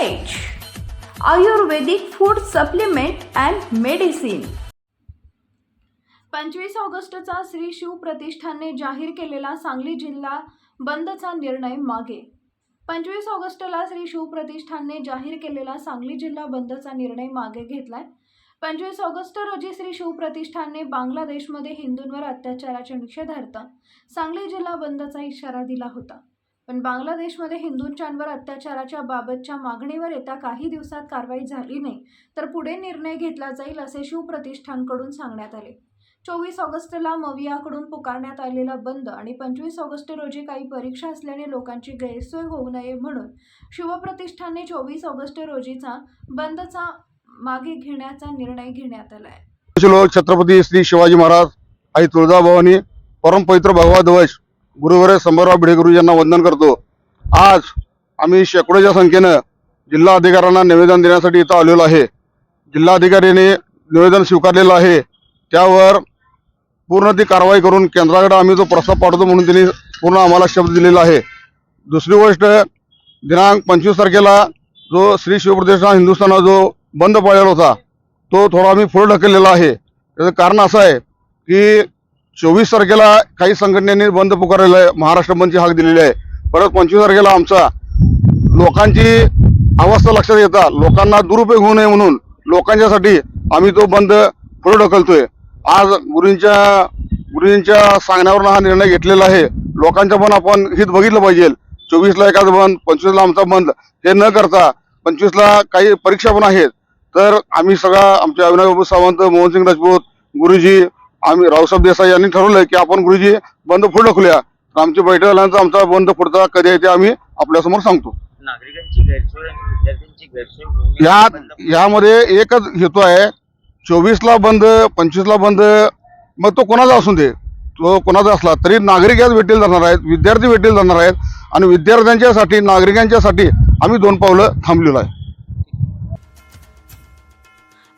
Ayurvedic food supplement and medicine पंचवीस ऑगस्टचा श्री शिव प्रतिष्ठानने जाहीर केलेला सांगली जिल्हा बंदचा निर्णय मागे. पंचवीस ऑगस्टला श्री शिव प्रतिष्ठानने जाहीर केलेला सांगली जिल्हा बंदचा निर्णय मागे घेतलाय. पंचवीस ऑगस्ट रोजी श्री शिव प्रतिष्ठानने बांगलादेशमध्ये हिंदूंवर अत्याचाराच्या निषेधार्थ सांगली जिल्हा बंदचा इशारा दिला होता. पण बांगलादेशमध्ये हिंदूंच्यांवर अत्याचाराच्या बाबतच्या मागणीवर येत्या काही दिवसात कारवाई झाली नाही तर पुढे निर्णय घेतला जाईल असे शिवप्रतिष्ठानकडून सांगण्यात आले चोवीस ऑगस्टला मवियाकडून पुकारण्यात आलेला बंद आणि पंचवीस ऑगस्ट रोजी काही परीक्षा असल्याने लोकांची गैरसोय होऊ नये म्हणून शिवप्रतिष्ठानने चोवीस ऑगस्ट रोजीचा बंदचा मागे घेण्याचा निर्णय घेण्यात आला आहे छत्रपती श्री शिवाजी महाराज आई तुळजाभवानी परमपवित्र भगवा ध्वज गुरुवारे संभाराव भिडे यांना वंदन करतो. आज आम्ही शेकडोच्या संख्येनं जिल्हा अधिकाऱ्यांना निवेदन देण्यासाठी इथं आलेलो आहे. जिल्हाधिकाऱ्याने निवेदन स्वीकारलेलं आहे. त्यावर पूर्ण ती कारवाई करून केंद्राकडे आम्ही तो प्रस्ताव पाठवतो म्हणून त्यांनी पूर्ण आम्हाला शब्द दिलेला आहे. दुसरी गोष्ट दिनांक पंचवीस तारखेला जो श्री शिवप्रतिष्ठान हिंदुस्थानला जो बंद पाळलेला होता तो थोडा आम्ही पुढे ढकललेला आहे. त्याचं कारण असं आहे की चोवीस तारखेला काही संघटनेने बंद पुकारलेला आहे. महाराष्ट्र बंदची हाक दिलेली आहे. परत पंचवीस तारखेला आमचा लोकांची अवस्था लक्षात येता लोकांना दुरुपयोग होऊ नये म्हणून लोकांच्यासाठी आम्ही तो बंद पुढे ढकलतोय. आज गुरुंच्या गुरुजींच्या सांगण्यावरून हा निर्णय घेतलेला आहे. लोकांचं पण आपण हित बघितलं पाहिजे. चोवीसला एकाच बंद पंचवीसला आमचा बंद. हे न करता पंचवीसला काही परीक्षा पण आहेत. तर आम्ही सगळा आमचे अविनाश बाबू सावंत मोहनसिंग राजपूत गुरुजी आम्ही रावसाहेब देसाई यांनी ठरवलंय की आपण गुरुजी बंद पुढे ढकलूया तर आमची बैठक झाल्यानंतर आमचा बंद पुढचा कधी आहे ते आम्ही आपल्यासमोर सांगतो. नागरिकांची गैरसोय आणि विद्यार्थ्यांची गैरसोय होऊ नये या बंद- यामध्ये एकच हेतू आहे चोवीसला बंद पंचवीसला बंद मग तो कोणाचा असून दे? तो कोणाचा असला तरी नागरिक याच भेटील जाणार आहेत विद्यार्थी भेटील जाणार आहेत आणि विद्यार्थ्यांच्यासाठी नागरिकांच्यासाठी आम्ही दोन पावलं थांबलेलो आहे.